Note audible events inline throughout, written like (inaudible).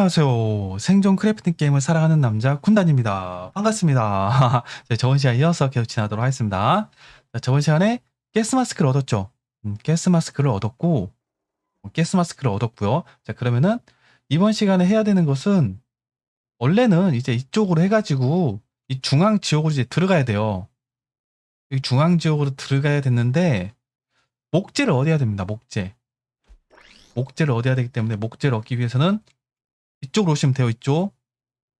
안녕하세요. 생존 크래프팅 게임을 사랑하는 남자 쿤단입니다. 반갑습니다. 자, (laughs) 저번 시간 이어서 계속 지나도록 하겠습니다. 자, 저번 시간에 가스 마스크를 얻었죠. 음, 가스 마스크를 얻었고, 어, 가스 마스크를 얻었고요. 자, 그러면은 이번 시간에 해야 되는 것은 원래는 이제 이쪽으로 해가지고 이 중앙 지역으로 이제 들어가야 돼요. 이 중앙 지역으로 들어가야 됐는데 목재를 얻어야 됩니다. 목재. 목재를 얻어야 되기 때문에 목재를 얻기 위해서는 이쪽으로 오시면 돼요. 이쪽.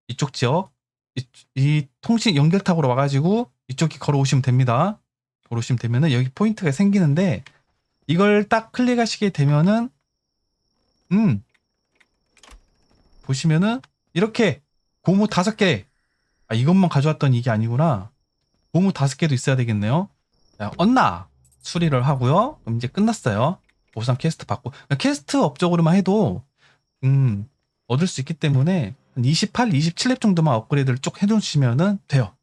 이쪽 지역. 이, 이 통신 연결탑으로 와가지고 이쪽에 걸어오시면 됩니다. 걸어오시면 되면은 여기 포인트가 생기는데 이걸 딱 클릭하시게 되면은 음 보시면은 이렇게 고무 다섯 개. 아 이것만 가져왔던 이게 아니구나. 고무 다섯 개도 있어야 되겠네요. 자, 언나 수리를 하고요. 그럼 이제 끝났어요. 보상 퀘스트 받고 퀘스트 업적으로만 해도 음 얻을 수 있기 때문에 한 28, 27렙 정도만 업그레이드를 쭉 해놓으시면은 돼요.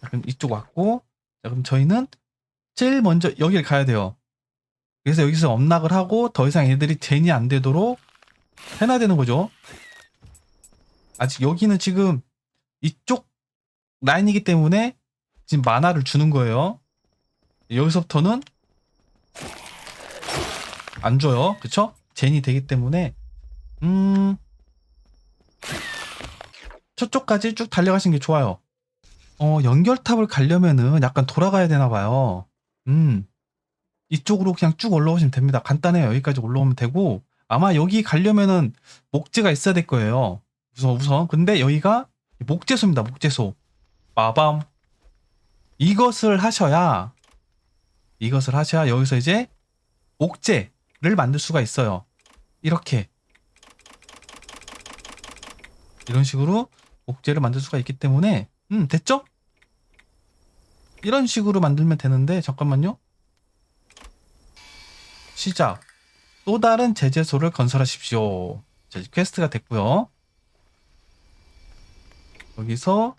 자, 그럼 이쪽 왔고, 자, 그럼 저희는 제일 먼저 여기를 가야 돼요. 그래서 여기서 엄락을 하고 더 이상 애들이 젠이 안 되도록 해놔야 되는 거죠. 아직 여기는 지금 이쪽 라인이기 때문에 지금 만화를 주는 거예요. 여기서부터는 안 줘요. 그쵸? 젠이 되기 때문에 음 저쪽까지 쭉 달려가시는 게 좋아요. 어 연결탑을 가려면은 약간 돌아가야 되나 봐요. 음 이쪽으로 그냥 쭉 올라오시면 됩니다. 간단해요. 여기까지 올라오면 되고 아마 여기 가려면은 목재가 있어야 될 거예요. 우선 우선 근데 여기가 목재소입니다. 목재소. 빠밤. 이것을 하셔야 이것을 하셔야 여기서 이제 목재를 만들 수가 있어요. 이렇게 이런 식으로 목재를 만들 수가 있기 때문에 음 됐죠? 이런 식으로 만들면 되는데 잠깐만요. 시작. 또 다른 제재소를 건설하십시오. 자, 퀘스트가 됐고요. 여기서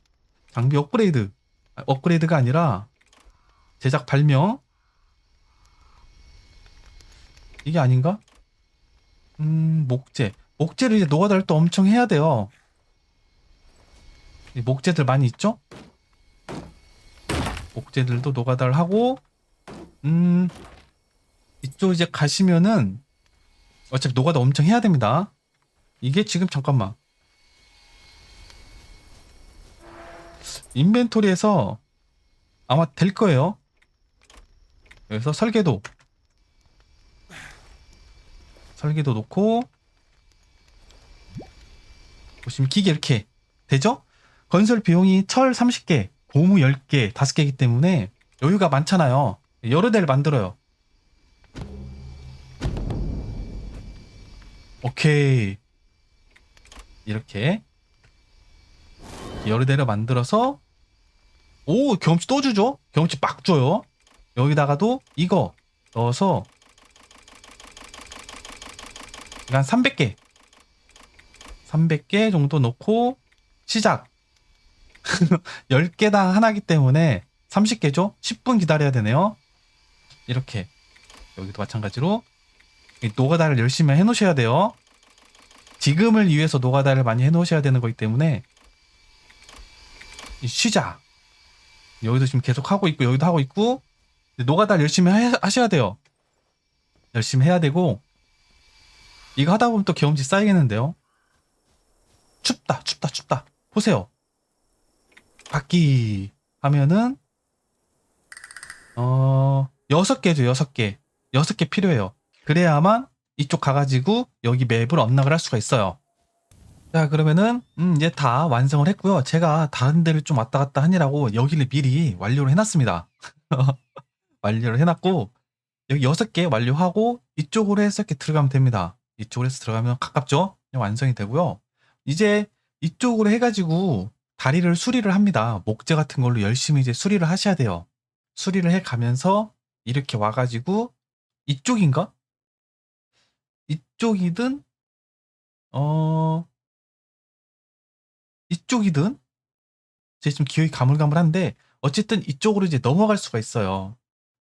장비 업그레이드. 아, 업그레이드가 아니라 제작 발명. 이게 아닌가? 음, 목재. 목재를 이제 노가다를 또 엄청 해야 돼요. 이 목재들 많이 있죠? 목재들도 노가다를 하고, 음, 이쪽 이제 가시면은, 어차피 노가다 엄청 해야 됩니다. 이게 지금 잠깐만. 인벤토리에서 아마 될 거예요. 여기서 설계도. 설계도 놓고, 보시면 기계 이렇게 되죠? 건설 비용이 철 30개, 고무 10개, 5개이기 때문에 여유가 많잖아요. 여러 대를 만들어요. 오케이. 이렇게 여러 대를 만들어서 오 경험치 또 주죠? 경험치 막 줘요. 여기다가도 이거 넣어서 한 300개 300개 정도 넣고 시작 (laughs) 10개당 하나기 때문에 30개죠? 10분 기다려야 되네요. 이렇게 여기도 마찬가지로 이 노가다를 열심히 해 놓으셔야 돼요. 지금을 위해서 노가다를 많이 해 놓으셔야 되는 거기 때문에 이 시작 여기도 지금 계속 하고 있고 여기도 하고 있고 노가다를 열심히 하, 하셔야 돼요. 열심히 해야 되고 이거 하다 보면 또 경험치 쌓이겠는데요. 춥다 춥다 춥다 보세요. 받기 하면은 어 여섯 개죠 여섯 개. 여섯 개 필요해요. 그래야만 이쪽 가가지고 여기 맵을 언락을 할 수가 있어요. 자 그러면은 음 이제 다 완성을 했고요. 제가 다른 데를 좀 왔다 갔다 하느라고 여기를 미리 완료를 해놨습니다. (laughs) 완료를 해놨고 여기 여섯 개 완료하고 이쪽으로 해서 이렇게 들어가면 됩니다. 이쪽으로 해서 들어가면 가깝죠? 완성이 되고요. 이제 이쪽으로 해가지고 다리를 수리를 합니다. 목재 같은 걸로 열심히 이제 수리를 하셔야 돼요. 수리를 해 가면서 이렇게 와가지고 이쪽인가? 이쪽이든 어 이쪽이든 제 지금 기억이 가물가물한데 어쨌든 이쪽으로 이제 넘어갈 수가 있어요.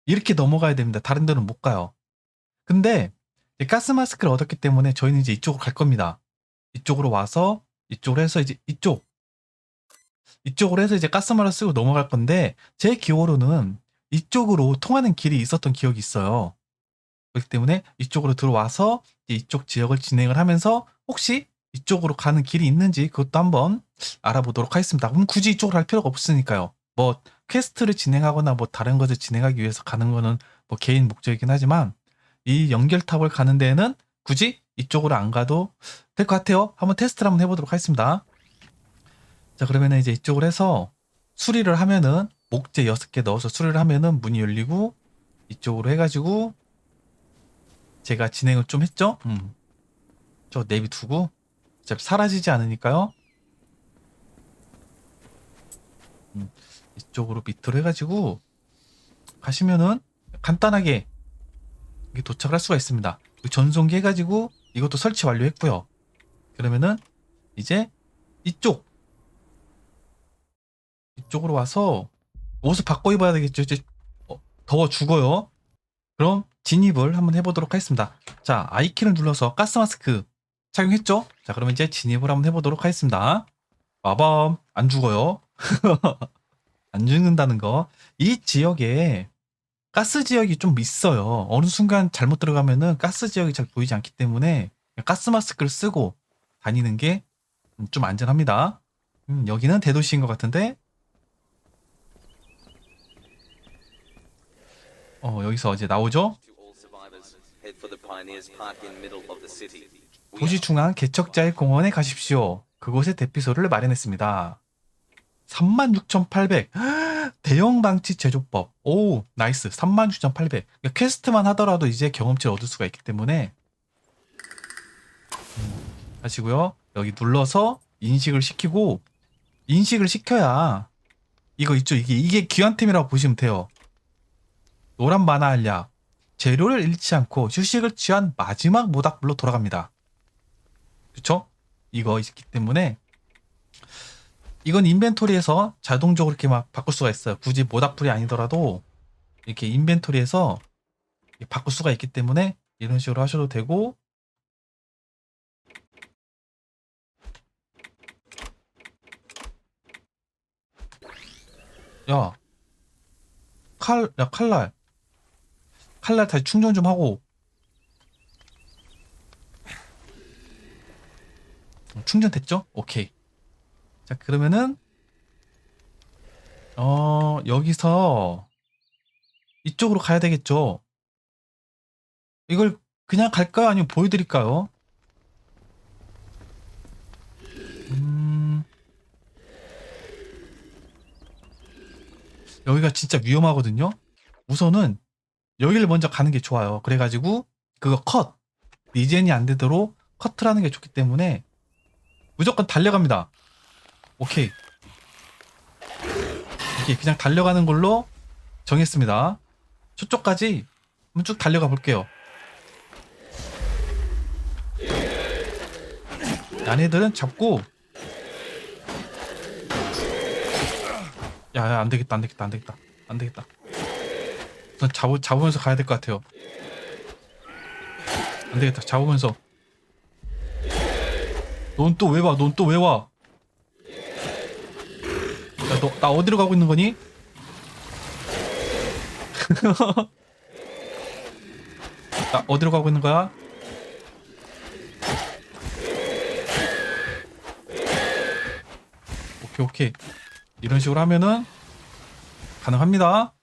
이렇게 넘어가야 됩니다. 다른 데는 못 가요. 근데 가스 마스크를 얻었기 때문에 저희는 이제 이쪽으로 갈 겁니다. 이쪽으로 와서 이쪽으로 해서 이제 이쪽 이쪽으로 해서 이제 가스마를 쓰고 넘어갈 건데 제 기호로는 이쪽으로 통하는 길이 있었던 기억이 있어요. 그렇기 때문에 이쪽으로 들어와서 이쪽 지역을 진행을 하면서 혹시 이쪽으로 가는 길이 있는지 그것도 한번 알아보도록 하겠습니다. 그럼 굳이 이쪽으로 할 필요가 없으니까요. 뭐 퀘스트를 진행하거나 뭐 다른 것을 진행하기 위해서 가는 거는 뭐 개인 목적이긴 하지만 이 연결탑을 가는 데에는 굳이 이쪽으로 안 가도 될 것 같아요. 한번 테스트를 한번 해보도록 하겠습니다. 자 그러면은 이제 이쪽으로 해서 수리를 하면은 목재 6개 넣어서 수리를 하면은 문이 열리고 이쪽으로 해가지고 제가 진행을 좀 했죠. 음. 저 내비 두고 어차피 사라지지 않으니까요. 음, 이쪽으로 밑으로 해가지고 가시면은 간단하게 도착을 할 수가 있습니다. 그 전송기 해가지고 이것도 설치 완료했고요. 그러면은 이제 이쪽 이쪽으로 와서 옷을 바꿔 입어야 되겠죠. 이제 어, 더워 죽어요. 그럼 진입을 한번 해보도록 하겠습니다. 자, 아이키를 눌러서 가스 마스크 착용했죠? 자, 그러면 이제 진입을 한번 해보도록 하겠습니다. 마밤 안 죽어요. (laughs) 안 죽는다는 거. 이 지역에 가스 지역이 좀 있어요. 어느 순간 잘못 들어가면은 가스 지역이 잘 보이지 않기 때문에 가스 마스크를 쓰고 다니는 게 좀 안전합니다. 음, 여기는 대도시인 것 같은데 어 여기서 이제 나오죠? 도시 중앙 개척자의 공원에 가십시오. 그곳에 대피소를 마련했습니다. 36,800 (gasps) 대형 방치 제조법. 오 나이스 36,800 그러니까 퀘스트만 하더라도 이제 경험치를 얻을 수가 있기 때문에 음, 하시고요. 여기 눌러서 인식을 시키고 인식을 시켜야 이거 있죠. 이게 이게 귀한 템이라고 보시면 돼요. 노란 만화 알약 재료를 잃지 않고 휴식을 취한 마지막 모닥불로 돌아갑니다. 그쵸? 이거 있기 때문에 이건 인벤토리에서 자동적으로 이렇게 막 바꿀 수가 있어요. 굳이 모닥불이 아니더라도 이렇게 인벤토리에서 바꿀 수가 있기 때문에 이런 식으로 하셔도 되고 야 칼, 야 칼날 칼날 다시 충전 좀 하고 어, 충전 됐죠? 오케이. 자, 그러면은 어, 여기서 이쪽으로 가야 되겠죠? 이걸 그냥 갈까요? 아니면 보여드릴까요? 음... 여기가 진짜 위험하거든요? 우선은 여기를 먼저 가는 게 좋아요. 그래가지고 그거 컷! 리젠이 안 되도록 커트를 하는 게 좋기 때문에 무조건 달려갑니다. 오케이. 오케이. 그냥 달려가는 걸로 정했습니다. 저쪽까지 한번 쭉 달려가 볼게요. 얘네들은 잡고 야야 안 되겠다 안 되겠다 안 되겠다 안 되겠다 우선 잡, 잡으면서 가야 될 것 같아요 안 되겠다 잡으면서 넌 또 왜 와? 넌 또 왜 와? 야, 너, 나 어디로 가고 있는 거니? (laughs) 나 어디로 가고 있는 거야? 오케이, 오케이. 이런 식으로 하면은 가능합니다.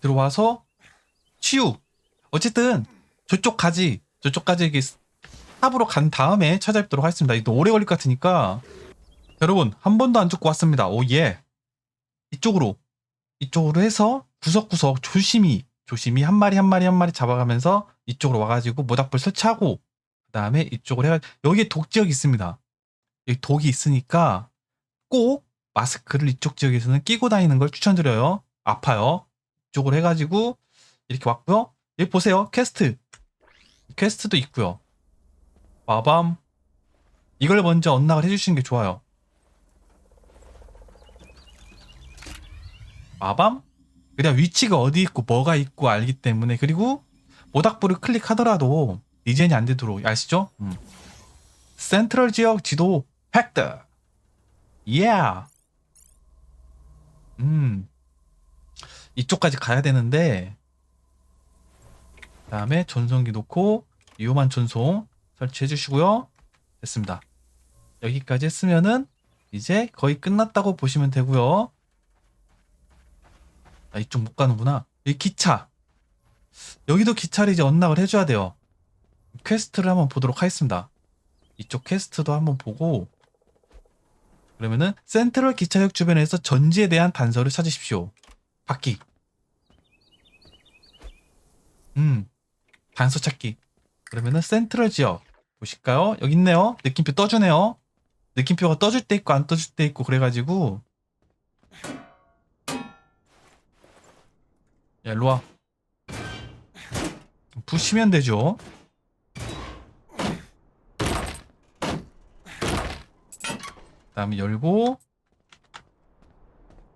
들어와서 치유. 어쨌든 저쪽 가지. 저쪽까지 이게 탑으로 간 다음에 찾아뵙도록 하겠습니다. 이거 오래 걸릴 것 같으니까 여러분 한 번도 안 죽고 왔습니다. 오 예. 이쪽으로 이쪽으로 해서 구석구석 조심히 조심히 한 마리 한 마리 한 마리 잡아가면서 이쪽으로 와가지고 모닥불 설치하고 그 다음에 이쪽으로 해가 여기에 독 지역이 있습니다. 여기 독이 있으니까 꼭 마스크를 이쪽 지역에서는 끼고 다니는 걸 추천드려요. 아파요. 이쪽으로 해가지고 이렇게 왔고요. 여기 보세요. 퀘스트 퀘스트도 있고요. 마밤 이걸 먼저 언락을 해주시는 게 좋아요. 마밤? 그냥 위치가 어디 있고 뭐가 있고 알기 때문에 그리고 모닥불을 클릭하더라도 리젠이 안 되도록 아시죠? 음. 센트럴 지역 지도 획득. 예. 음. 이쪽까지 가야 되는데 그다음에 전송기 놓고 위험한 전송 설치해 주시고요. 됐습니다. 여기까지 했으면은 이제 거의 끝났다고 보시면 되고요. 아, 이쪽 못 가는구나. 이 기차. 여기도 기차를 이제 언락을 해줘야 돼요. 퀘스트를 한번 보도록 하겠습니다. 이쪽 퀘스트도 한번 보고 그러면은 센트럴 기차역 주변에서 전지에 대한 단서를 찾으십시오. 바퀴. 음, 단서 찾기. 그러면은 센트럴 지역 보실까요? 여기 있네요. 느낌표 떠주네요. 느낌표가 떠줄 때 있고 안 떠줄 때 있고 그래가지고 야 일로 와 부시면 되죠 그 다음에 열고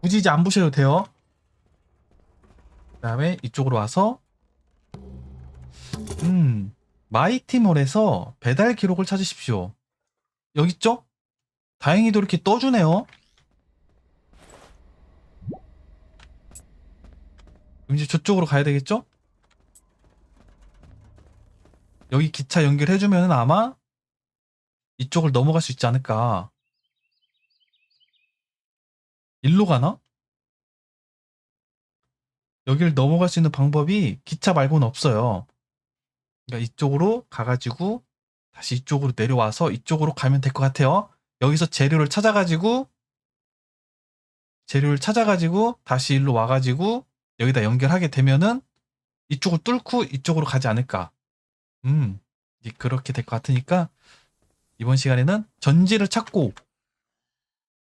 굳이 이제 안 부셔도 돼요 그 다음에 이쪽으로 와서 음 마이티몰에서 배달 기록을 찾으십시오 여기 있죠? 다행히도 이렇게 떠주네요. 이제 저쪽으로 가야 되겠죠? 여기 기차 연결해주면 아마 이쪽을 넘어갈 수 있지 않을까. 일로 가나? 여기를 넘어갈 수 있는 방법이 기차 말고는 없어요. 그러니까 이쪽으로 가가지고 다시 이쪽으로 내려와서 이쪽으로 가면 될 것 같아요. 여기서 재료를 찾아가지고 재료를 찾아가지고 다시 일로 와가지고 여기다 연결하게 되면은 이쪽을 뚫고 이쪽으로 가지 않을까. 음, 그렇게 될 것 같으니까 이번 시간에는 전지를 찾고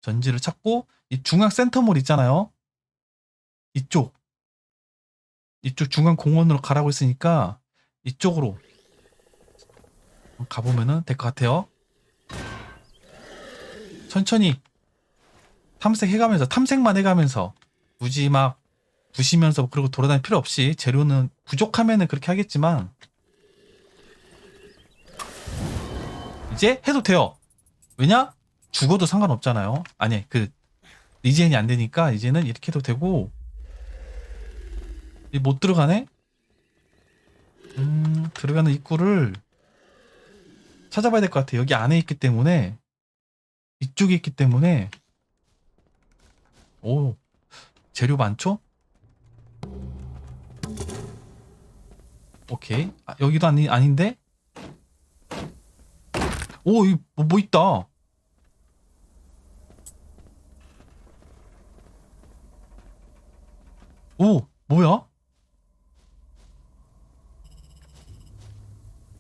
전지를 찾고 이 중앙 센터몰 있잖아요. 이쪽 이쪽 중앙 공원으로 가라고 했으니까 이쪽으로 가보면은 될 것 같아요. 천천히 탐색해가면서 탐색만 해가면서 굳이 막 부시면서 그리고 돌아다닐 필요 없이 재료는 부족하면은 그렇게 하겠지만 이제 해도 돼요. 왜냐? 죽어도 상관없잖아요. 아니 그 리젠이 안 되니까 이제는 이렇게 해도 되고 이 못 들어가네? 음 들어가는 입구를 찾아봐야 될 것 같아. 여기 안에 있기 때문에 이쪽에 있기 때문에 오 재료 많죠? 오케이 아, 여기도 아니 아닌데 오 이거 뭐, 뭐 있다 오 뭐야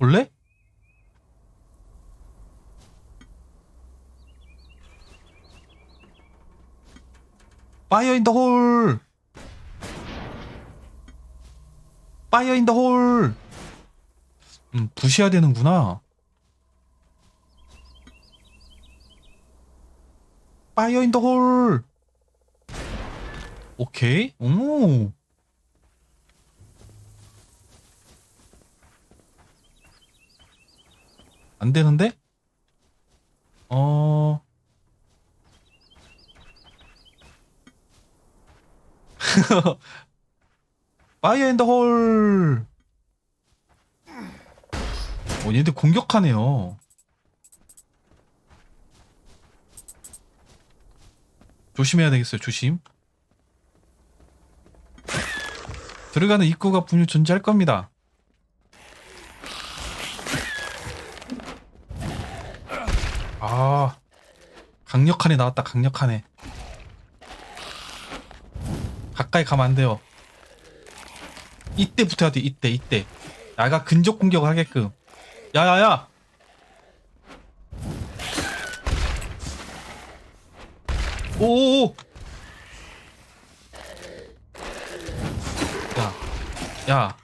원래 파이어 인 더 홀! 파이어 인 더 홀! 음, 부셔야 되는구나. 파이어 인 더 홀! 오케이. 오. 안 되는데? 어. 파이어 인더 홀. 어, 얘들 공격하네요. 조심해야 되겠어요, 조심. 들어가는 입구가 분명 존재할 겁니다. 아, 강력하네 나왔다, 강력하네. 가까이 가면 안 돼요. 이때 붙어야 돼, 이때, 이때. 야가 근접 공격을 하게끔. 야야야! 오오오! 야, 야,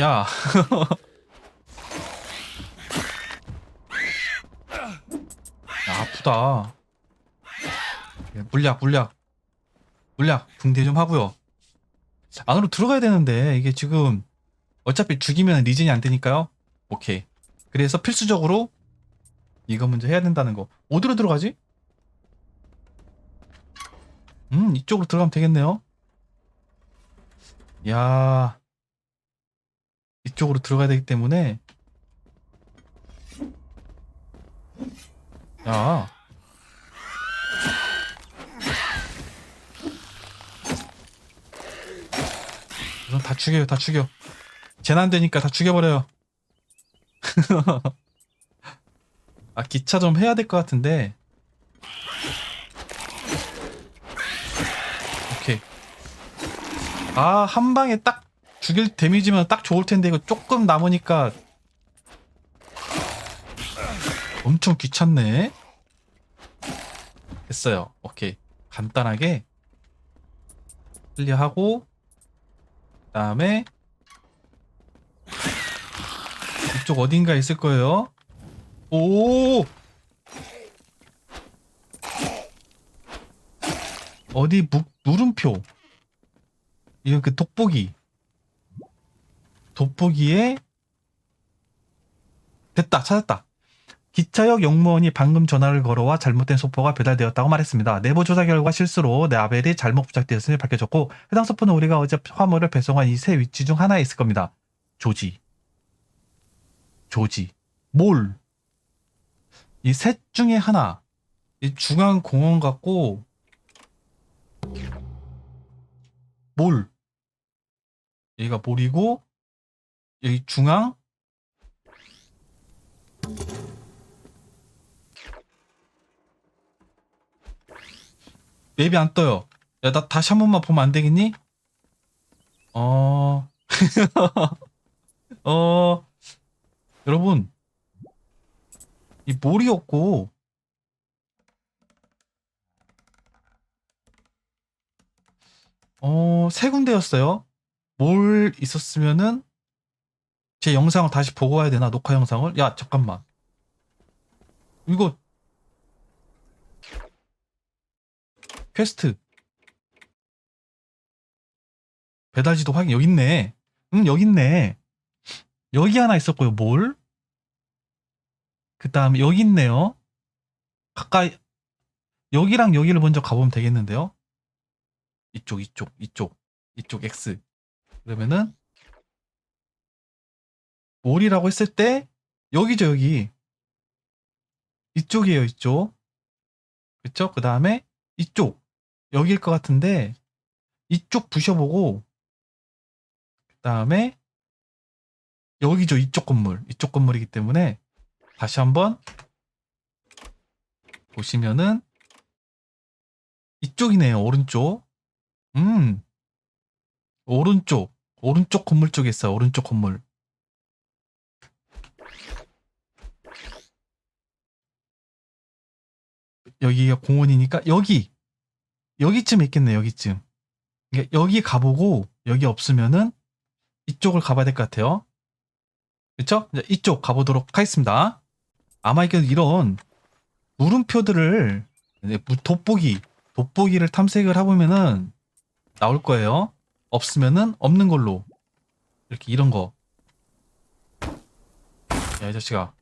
야. (laughs) 야, 아프다. 예, 물약, 물약. 물약, 붕대 좀 하고요. 안으로 들어가야 되는데, 이게 지금, 어차피 죽이면 리젠이 안 되니까요. 오케이. 그래서 필수적으로 이거 먼저 해야 된다는 거. 어디로 들어가지? 음, 이쪽으로 들어가면 되겠네요. 야, 이쪽으로 들어가야 되기 때문에 야. 다 죽여요, 다 죽여. 재난 되니까 다 죽여버려요. (laughs) 아, 기차 좀 해야 될 것 같은데. 오케이. 아, 한 방에 딱 죽일 데미지면 딱 좋을 텐데, 이거 조금 남으니까. 엄청 귀찮네. 됐어요. 오케이. 간단하게. 클리어하고, 그 다음에, 이쪽 어딘가 있을 거예요. 오! 어디 무, 물음표. 이건 그 돋보기. 돋보기에 됐다. 찾았다. 기차역 용무원이 방금 전화를 걸어와 잘못된 소포가 배달되었다고 말했습니다. 내부 조사 결과 실수로 라벨이 잘못 부착되었음을 밝혀졌고 해당 소포는 우리가 어제 화물을 배송한 이 세 위치 중 하나에 있을 겁니다. 조지. 조지. 몰. 이 셋 중에 하나. 이 중앙 공원 같고 몰. 여기가 몰이고 여기 중앙 맵이 안 떠요. 야, 나 다시 한 번만 보면 안 되겠니? 어, (laughs) 어, 여러분, 이 몰이 없고, 어, 세 군데였어요. 몰 있었으면은, 제 영상을 다시 보고 와야 되나? 녹화 영상을? 야, 잠깐만. 이거, 퀘스트. 배달지도 확인, 여기 있네. 응, 여기 있네. 여기 하나 있었고요, 몰. 그 다음에 여기 있네요. 가까이, 여기랑 여기를 먼저 가보면 되겠는데요. 이쪽, 이쪽, 이쪽, 이쪽 X. 그러면은, 몰이라고 했을 때, 여기죠, 여기. 이쪽이에요, 이쪽. 그쵸? 그 다음에, 이쪽. 여기일 것 같은데, 이쪽 부셔보고, 그 다음에, 여기죠, 이쪽 건물. 이쪽 건물이기 때문에, 다시 한번, 보시면은, 이쪽이네요, 오른쪽. 음, 오른쪽. 오른쪽 건물 쪽에 있어요, 오른쪽 건물. 여기가 공원이니까, 여기! 여기쯤 있겠네, 여기쯤. 여기 가보고, 여기 없으면은, 이쪽을 가봐야 될 것 같아요. 그쵸? 이쪽 가보도록 하겠습니다. 아마 이게 이런 물음표들을 돋보기, 돋보기를 탐색을 해보면은 나올 거예요. 없으면은 없는 걸로. 이렇게 이런 거. 야, 이 자식아.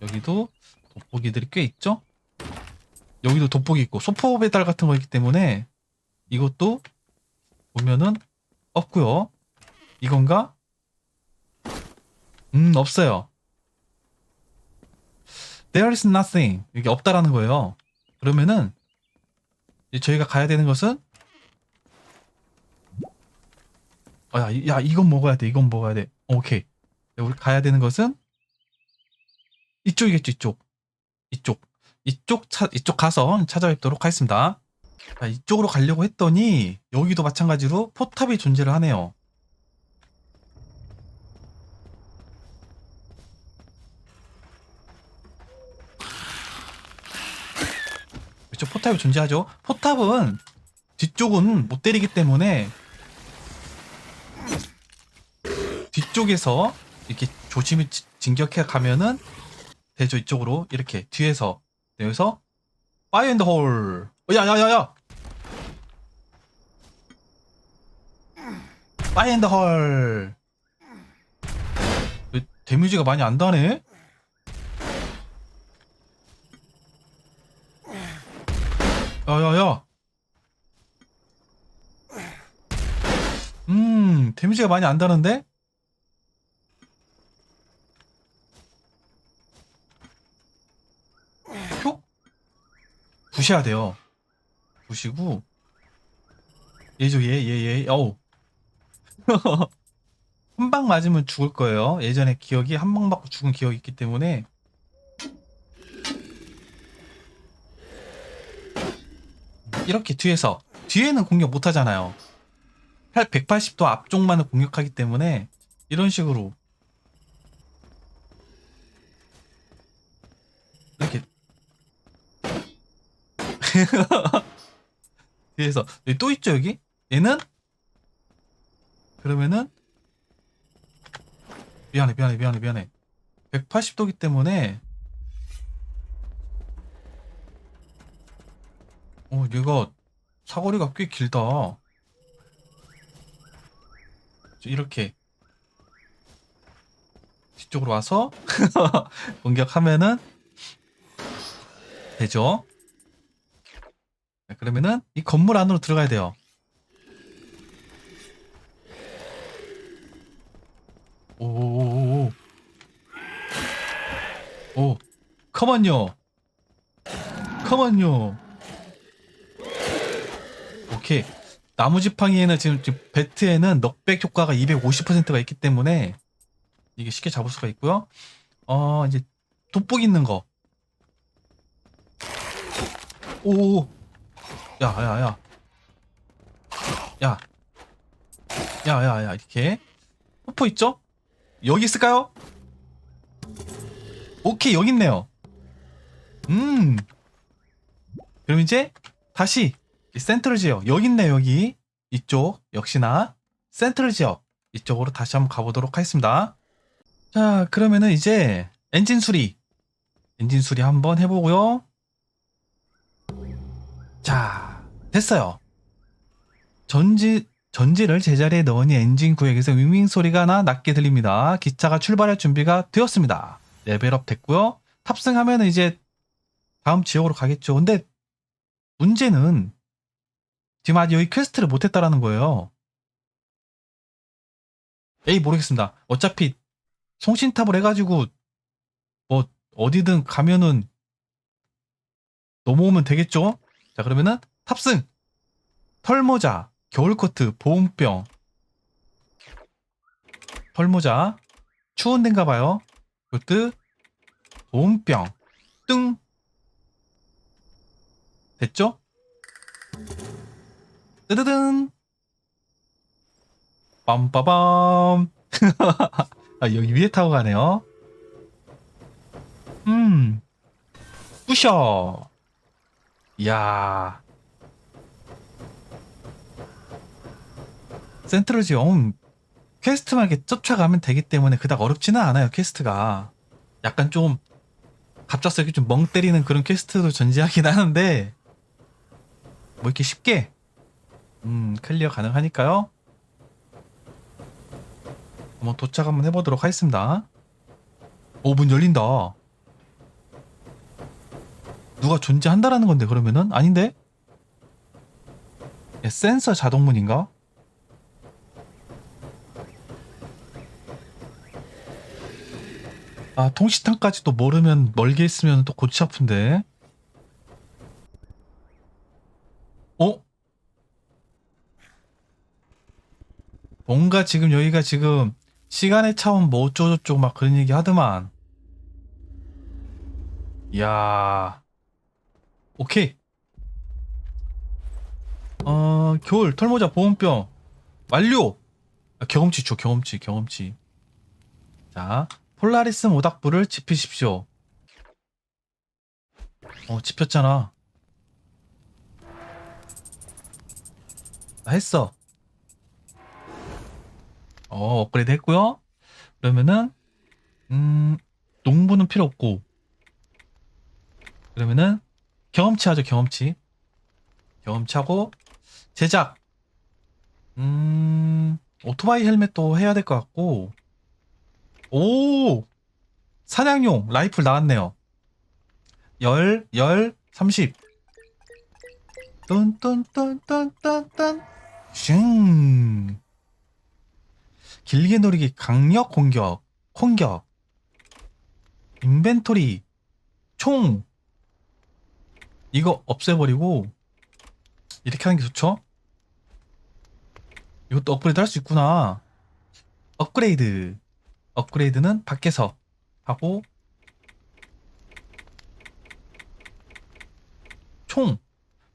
여기도 돋보기들이 꽤 있죠? 여기도 돋보기 있고, 소포 배달 같은 거 있기 때문에 이것도 보면은 없고요. 이건가? 음, 없어요. There is nothing. 이게 없다라는 거예요. 그러면은 저희가 가야 되는 것은 어, 야, 이- 야, 이건 먹어야 돼. 이건 먹어야 돼. 오케이. 우리 가야 되는 것은 이쪽이겠죠, 이쪽. 이쪽. 이쪽 차, 이쪽 가서 찾아뵙도록 하겠습니다. 자, 이쪽으로 가려고 했더니 여기도 마찬가지로 포탑이 존재를 하네요. 그렇죠. 포탑이 존재하죠. 포탑은 뒤쪽은 못 때리기 때문에 뒤쪽에서 이렇게 조심히 지- 진격해 가면은 되죠. 이쪽으로 이렇게 뒤에서 여기서 파이어 인더 홀. 야야야야. 파이어 인더 홀. 데미지가 많이 안 다네. 야야야. 음, 데미지가 많이 안 다는데? 부셔야 돼요. 부시고. 얘죠 얘 얘얘 어우. (laughs) 한 방 맞으면 죽을 거예요. 예전에 기억이 한 방 맞고 죽은 기억이 있기 때문에. 이렇게 뒤에서 뒤에는 공격 못 하잖아요. 180도 앞쪽만을 공격하기 때문에 이런 식으로 이렇게 (laughs) 뒤에서 여기 또 있죠 여기? 얘는 그러면은 미안해 미안해 미안해 미안해 180도기 때문에 어, 얘가 사거리가 꽤 길다. 이렇게 뒤쪽으로 와서 (laughs) 공격하면은 되죠. 자, 그러면은 이 건물 안으로 들어가야 돼요. 오오오오 오 컴온요 컴온요 오케이. 나무 지팡이에는 지금, 지금 배트에는 넉백 효과가 250%가 있기 때문에 이게 쉽게 잡을 수가 있고요. 어, 이제 돋보기 있는 거. 오. 야, 야, 야. 야. 야, 야, 야. 이렇게. 포포 있죠? 여기 있을까요? 오케이, 여기 있네요. 음. 그럼 이제 다시 이 센트럴 지역 여기 있네 여기 이쪽 역시나 센트럴 지역 이쪽으로 다시 한번 가보도록 하겠습니다 자 그러면은 이제 엔진 수리 엔진 수리 한번 해보고요 자 됐어요 전지 전지를 제자리에 넣으니 엔진 구역에서 윙윙 소리가 나 낮게 들립니다 기차가 출발할 준비가 되었습니다 레벨업 됐고요 탑승하면 이제 다음 지역으로 가겠죠 근데 문제는 지금 아직 여기 퀘스트를 못했다라는 거예요. 에이 모르겠습니다. 어차피 송신탑을 해가지고 뭐 어디든 가면은 넘어오면 되겠죠? 자 그러면은 탑승. 털모자 겨울코트 보온병. 털모자 추운 데인가 봐요. 코트 보온병. 뜬 됐죠? 뜨드든. 빰빠밤. (laughs) 아 여기 위에 타고 가네요. 음. 부셔. 이야 센트럴 지형 퀘스트만 이렇게 쫓아가면 되기 때문에 그닥 어렵지는 않아요 퀘스트가 약간 좀 갑작스럽게 좀 멍 때리는 그런 퀘스트도 존재하긴 하는데 뭐 이렇게 쉽게 음, 클리어 가능하니까요. 한번 도착 한번 해보도록 하겠습니다. 오, 문 열린다. 누가 존재한다라는 건데, 그러면은? 아닌데? 예, 센서 자동문인가? 아, 통시탄까지도 모르면 멀게 있으면 또 골치 아픈데. 어? 뭔가 지금 여기가 지금 시간의 차원 뭐 어쩌고저쩌고 막 그런 얘기 하더만. 이야. 오케이. 어, 겨울, 털모자, 보온병. 완료! 아, 경험치 줘, 경험치, 경험치. 자, 폴라리스 모닥불을 지피십시오. 어, 지폈잖아. 나 했어. 어, 업그레이드 했고요. 그러면은 음, 농부는 필요 없고. 그러면은 경험치 하죠, 경험치. 경험치하고 제작. 음, 오토바이 헬멧도 해야 될 것 같고. 오! 사냥용 라이플 나왔네요. 열, 열, 30. 뚠뚠뚠뚠뚠뚠 슝 길게 노리기 강력 공격 공격 인벤토리 총 이거 없애버리고 이렇게 하는 게 좋죠? 이것도 업그레이드 할 수 있구나 업그레이드 업그레이드는 밖에서 하고 총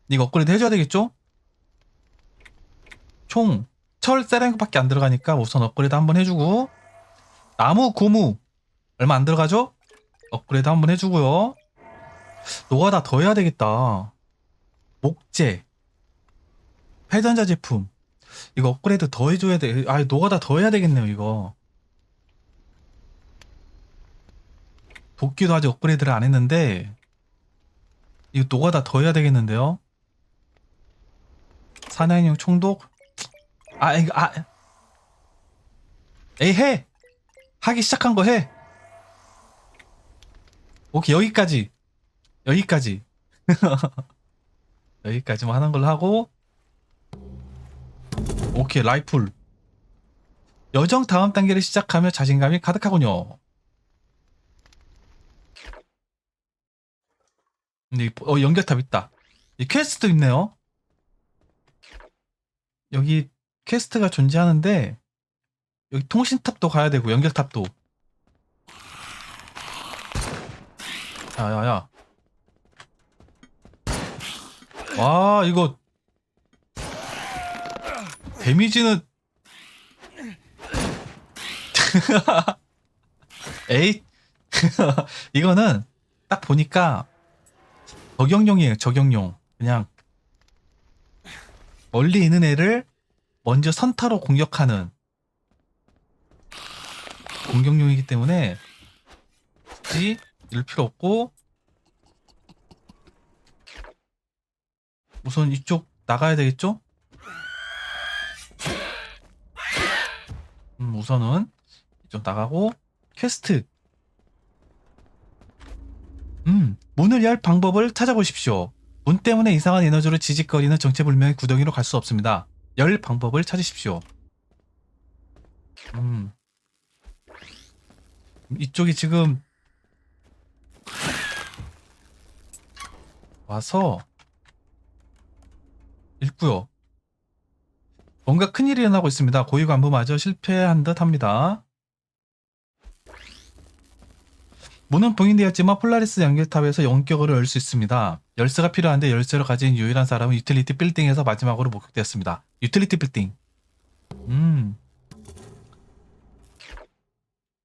이거 업그레이드 해줘야 되겠죠? 총 철 세랭크밖에 안 들어가니까 우선 업그레이드 한번 해주고 나무 고무 얼마 안 들어가죠? 업그레이드 한번 해주고요 노가다 더 해야 되겠다 목재 회전자 제품 이거 업그레이드 더 해줘야 돼. 아, 노가다 더 해야 되겠네요, 이거. 도끼도 아직 업그레이드를 안 했는데, 이거 노가다 더 해야 되겠는데요? 사냥용 총독? 아, 이거, 아. 에이, 해! 하기 시작한 거 해! 오케이, 여기까지. 여기까지. (laughs) 여기까지만 하는 걸로 하고, 오케이 라이플 여정 다음 단계를 시작하며 자신감이 가득하군요 근데 이- 어, 연결탑 있다. 이 퀘스트도 있네요. 여기 퀘스트가 존재하는데 여기 통신탑도 가야 되고 연결탑도. 야야야. 와 이거 데미지는 (laughs) 에이 (laughs) 이거는 딱 보니까 적용용이에요 적용용 그냥 멀리 있는 애를 먼저 선타로 공격하는 공격용이기 때문에 굳이 이럴 필요 없고 우선 이쪽 나가야 되겠죠? 음, 우선은 이쪽 나가고 퀘스트. 음, 문을 열 방법을 찾아보십시오. 문 때문에 이상한 에너지로 지직거리는 정체불명의 구덩이로 갈 수 없습니다. 열 방법을 찾으십시오. 음. 이쪽이 지금 와서 읽고요. 뭔가 큰일이 일어나고 있습니다. 고위 간부마저 실패한 듯 합니다. 문은 봉인되었지만 폴라리스 연결탑에서 원격으로 열 수 있습니다. 열쇠가 필요한데 열쇠를 가진 유일한 사람은 유틸리티 빌딩에서 마지막으로 목격되었습니다. 유틸리티 빌딩. 음.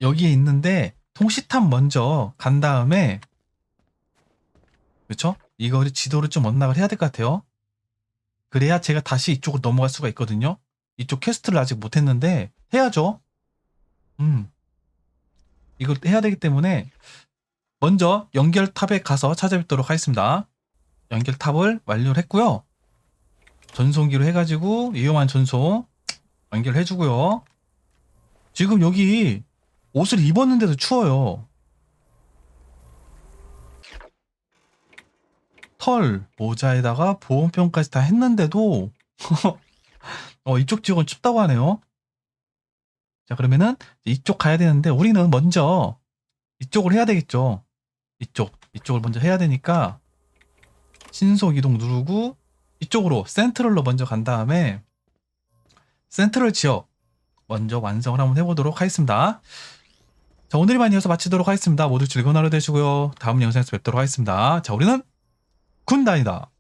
여기에 있는데 통시탑 먼저 간 다음에 그렇죠? 이거를 지도를 좀 언락을 해야 될 것 같아요. 그래야 제가 다시 이쪽으로 넘어갈 수가 있거든요. 이쪽 퀘스트를 아직 못했는데 해야죠. 음, 이걸 해야 되기 때문에 먼저 연결탑에 가서 찾아뵙도록 하겠습니다. 연결탑을 완료를 했고요. 전송기로 해가지고 위험한 전송 연결해주고요. 지금 여기 옷을 입었는데도 추워요. 털, 모자에다가 보온병까지 다 했는데도 (laughs) 어, 이쪽 지역은 춥다고 하네요. 자, 그러면은 이쪽 가야 되는데 우리는 먼저 이쪽을 해야 되겠죠. 이쪽, 이쪽을 먼저 해야 되니까 신속 이동 누르고 이쪽으로 센트럴로 먼저 간 다음에 센트럴 지역 먼저 완성을 한번 해보도록 하겠습니다. 자, 오늘만 이어서 마치도록 하겠습니다. 모두 즐거운 하루 되시고요. 다음 영상에서 뵙도록 하겠습니다. 자, 우리는 군단이다.